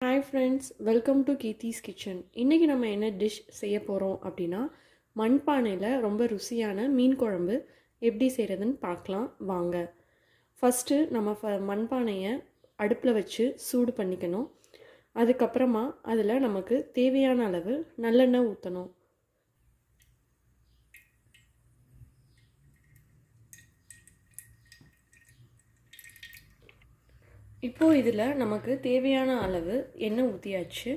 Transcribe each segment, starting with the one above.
Hi friends welcome to Keerthi's kitchen இன்றைக்கி நம்ம என்ன டிஷ் செய்ய போகிறோம் அப்படின்னா மண்பானையில் ரொம்ப ருசியான மீன் குழம்பு எப்படி செய்கிறதுன்னு பார்க்கலாம். வாங்க. ஃபஸ்ட்டு நம்ம ஃப மண்பானையை அடுப்பில் வச்சு சூடு பண்ணிக்கணும். அதுக்கப்புறமா அதில் நமக்கு தேவையான அளவு நல்லெண்ணெய் ஊற்றணும் இப்போது இதில் நமக்கு தேவையான அளவு எண்ணெய் ஊற்றியாச்சு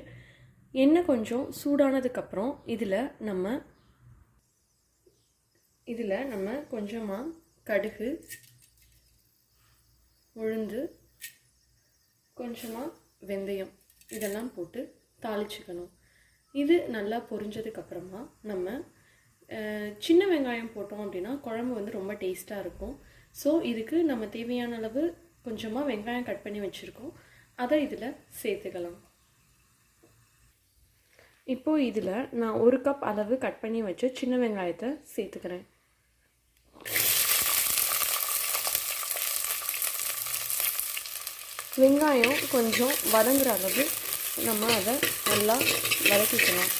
எண்ணெய் கொஞ்சம் சூடானதுக்கப்புறம் இதில் நம்ம இதில் நம்ம கொஞ்சமாக கடுகு உளுந்து கொஞ்சமாக வெந்தயம் இதெல்லாம் போட்டு தாளிச்சுக்கணும். இது நல்லா பொரிஞ்சதுக்கப்புறமா நம்ம சின்ன வெங்காயம் போட்டோம் அப்படின்னா குழம்பு வந்து ரொம்ப டேஸ்ட்டாக இருக்கும். ஸோ இதுக்கு நம்ம தேவையான அளவு கொஞ்சமாக வெங்காயம் கட் பண்ணி வச்சுருக்கோம். அதை இதில் சேர்த்துக்கலாம். இப்போது இதில் நான் ஒரு கப் அளவு கட் பண்ணி வச்சு சின்ன வெங்காயத்தை சேர்த்துக்கிறேன். வெங்காயம் கொஞ்சம் வதங்குற அளவு நம்ம அதை நல்லா வதக்கிக்கலாம்.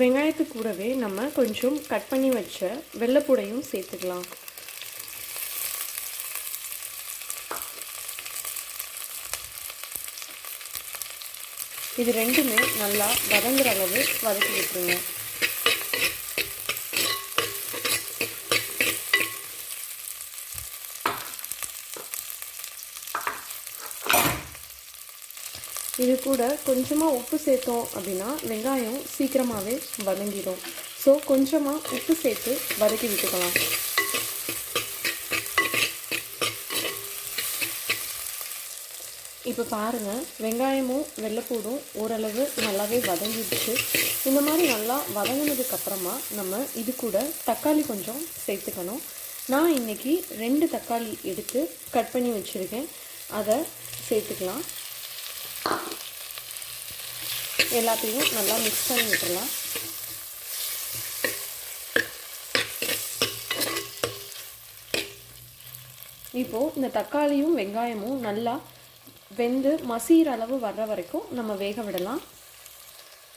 வெங்காயத்து கூடவே நம்ம கொஞ்சம் கட் பண்ணி வச்ச வெள்ளைப்பூடையும் சேர்த்துக்கலாம். இது ரெண்டுமே நல்லா வதங்குற அளவு வதக்கி விட்டுருங்க. இது கூட கொஞ்சமாக உப்பு சேர்த்தோம் அப்படின்னா வெங்காயம் சீக்கிரமாகவே வதங்கிடும். ஸோ கொஞ்சமாக உப்பு சேர்த்து வதக்கி விட்டுக்கலாம். இப்போ பாருங்கள் வெங்காயமும் வெள்ளைப்பூடும் ஓரளவு நல்லாவே வதங்கிடுச்சு. இந்த மாதிரி நல்லா வதங்கினதுக்கப்புறமா நம்ம இது கூட தக்காளி கொஞ்சம் சேர்த்துக்கணும். நான் இன்னைக்கு ரெண்டு தக்காளி எடுத்து கட் பண்ணி வச்சுருக்கேன். அதை சேர்த்துக்கலாம். எல்லாத்தையும் நல்லா மிக்ஸ் பண்ணி விட்டுடலாம் இப்போது இந்த தக்காளியும் வெங்காயமும் நல்லா வெந்து மசீர அளவு வர்ற வரைக்கும் நம்ம வேக விடலாம்.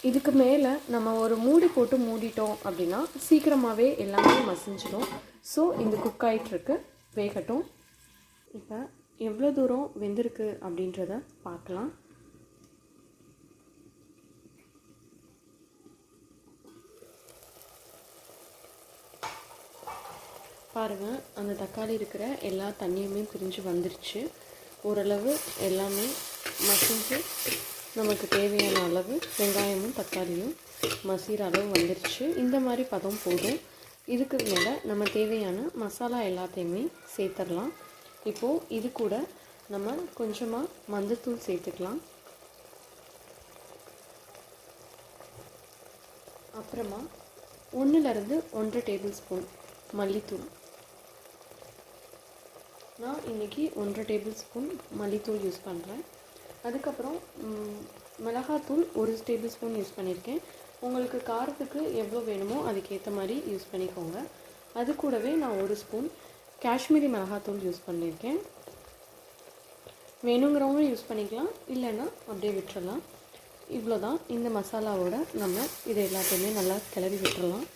இதுக்கு மேலே நம்ம ஒரு மூடி போட்டு மூடிட்டோம் அப்படின்னா சீக்கிரமாகவே எல்லாமே மசிஞ்சிடும். ஸோ இந்த குக் ஆகிட்டுருக்கு வேகட்டும். இப்போ எவ்வளோ தூரம் வெந்திருக்கு அப்படின்றத பார்க்கலாம். பாருங்கள் அந்த தக்காளி இருக்கிற எல்லா தண்ணியுமே பிரிஞ்சு வந்துருச்சு. ஓரளவு எல்லாமே மசிஞ்சு நமக்கு தேவையான அளவு வெங்காயமும் தக்காளியும் மசீர அளவு வந்துருச்சு. இந்த மாதிரி பதம் போதும். இதுக்கு மேலே நம்ம தேவையான மசாலா எல்லாத்தையுமே சேர்த்துடலாம். இப்போது இது கூட நம்ம கொஞ்சமாக மஞ்சத்தூள் சேர்த்துக்கலாம். அப்புறமா ஒன்றுலேருந்து ஒன்றரை டேபிள் ஸ்பூன் மல்லித்தூள். நான் இன்றைக்கி ஒன்றரை டேபிள் ஸ்பூன் மல்லித்தூள் யூஸ் பண்ணுறேன் அதுக்கப்புறம் மிளகாத்தூள் ஒரு டேபிள் ஸ்பூன் யூஸ் பண்ணியிருக்கேன். உங்களுக்கு காரத்துக்கு எவ்வளோ வேணுமோ அதுக்கேற்ற மாதிரி யூஸ் பண்ணிக்கோங்க. அது கூடவே நான் ஒரு ஸ்பூன் காஷ்மீரி மிளகாத்தூள் யூஸ் பண்ணியிருக்கேன். வேணுங்கிறவங்களும் யூஸ் பண்ணிக்கலாம். இல்லைன்னா அப்படியே விட்டுறலாம். இவ்வளோ தான் இந்த மசாலாவோட நம்ம இதை எல்லாத்தையுமே நல்லா கிளறி விட்டுறலாம்.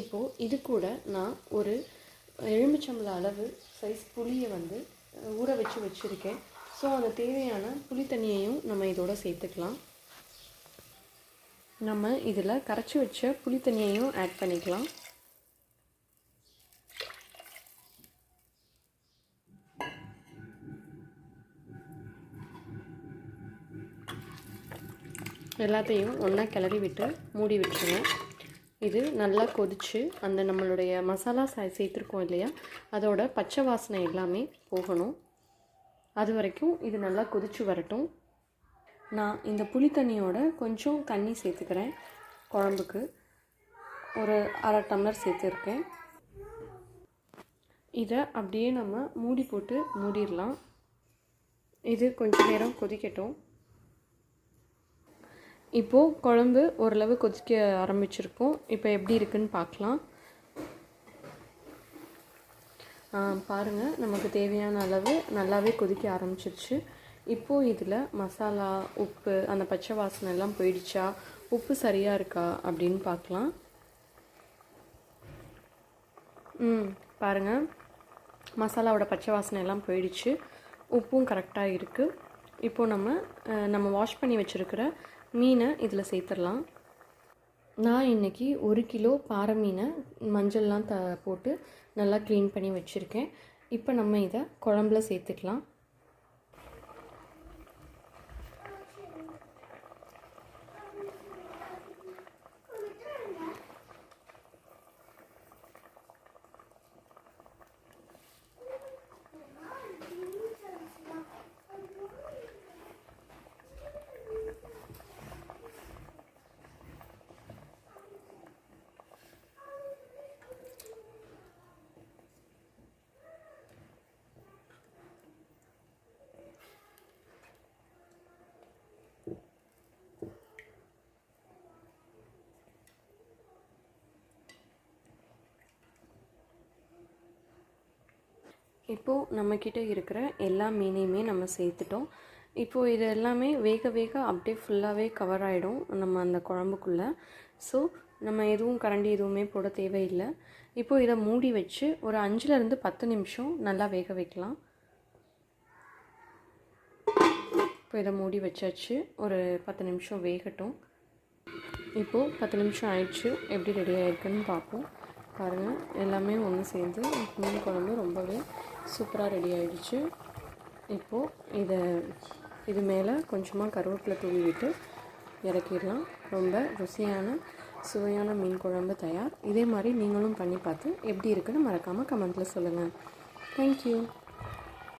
இப்போது இது கூட நான் ஒரு எலுமிச்சம்பள அளவு சைஸ் புளியை வந்து ஊற வச்சு வச்சுருக்கேன். ஸோ அந்த தேவையான புளி தண்ணியையும் நம்ம இதோட சேர்த்துக்கலாம். நம்ம இதில் கரைச்சி வச்ச புளி தண்ணியையும் ஆட் பண்ணிக்கலாம். எல்லாத்தையும் ஒன்றா கிளறி விட்டு மூடி விட்டுருங்க இது நல்லா கொதிச்சு அந்த நம்மளுடைய மசாலா சா சேர்த்துருக்கோம் இல்லையா? அதோட பச்சை வாசனை எல்லாமே போகணும். அது வரைக்கும் இது நல்லா கொதிச்சு வரட்டும். நான் இந்த புளி தண்ணியோட கொஞ்சம் தண்ணி சேர்த்துக்கிறேன் குழம்புக்கு. ஒரு அரை டம்ளர் சேர்த்துருக்கேன். இதை அப்படியே நம்ம மூடி போட்டு மூடிடலாம். இது கொஞ்ச நேரம் கொதிக்கட்டும். இப்போது குழம்பு ஓரளவு கொதிக்க ஆரம்பிச்சிருக்கோம். இப்போ எப்படி இருக்குன்னு பார்க்கலாம். பாருங்கள் நமக்கு தேவையான அளவு நல்லாவே கொதிக்க ஆரம்பிச்சிருச்சு. இப்போது இதில் மசாலா உப்பு அந்த பச்சை வாசனை எல்லாம் போயிடுச்சா? உப்பு சரியாக இருக்கா அப்படின்னு பார்க்கலாம். ம் பாருங்கள் மசாலாவோட பச்சை வாசனை எல்லாம் போயிடுச்சு. உப்பும் கரெக்டாக இருக்குது இப்போது நம்ம நம்ம வாஷ் பண்ணி வச்சுருக்கிற மீனை இதில் சேர்த்துடலாம். நான் இன்றைக்கி ஒரு கிலோ பாறை மீனை மஞ்சள்லாம் த போட்டு நல்லா க்ளீன் பண்ணி வச்சுருக்கேன். இப்போ நம்ம இதை குழம்புல சேர்த்துக்கலாம். இப்போது நம்மக்கிட்ட இருக்கிற எல்லா மீனையுமே நம்ம சேர்த்துட்டோம். இப்போது இது எல்லாமே வேக வேக அப்படியே ஃபுல்லாகவே கவர் ஆகிடும் நம்ம அந்த குழம்புக்குள்ளே. ஸோ நம்ம எதுவும் கரண்டி எதுவுமே போட தேவையில்லை. இப்போது இதை மூடி வச்சு ஒரு அஞ்சுலேருந்து பத்து நிமிஷம் நல்லா வேக வைக்கலாம். இப்போ இதை மூடி வச்சாச்சு. ஒரு பத்து நிமிஷம் வேகட்டும். இப்போது பத்து நிமிஷம் ஆயிடுச்சு. எப்படி ரெடி ஆயிருக்குன்னு பார்ப்போம். பாருங்கள் எல்லாமே ஒன்று சேர்ந்து மீன் குழம்பு ரொம்பவே சூப்பராக ரெடி ஆகிடுச்சு இப்போது இதை இது மேலே கொஞ்சமாக கருவேப்பிலை தூவி விட்டு இறக்கிடலாம். ரொம்ப ருசியான சுவையான மீன் குழம்பு தயார். இதே மாதிரி நீங்களும் பண்ணி பார்த்து எப்படி இருக்குன்னு மறக்காமல் கமெண்ட்டில் சொல்லுங்கள் தேங்க்யூ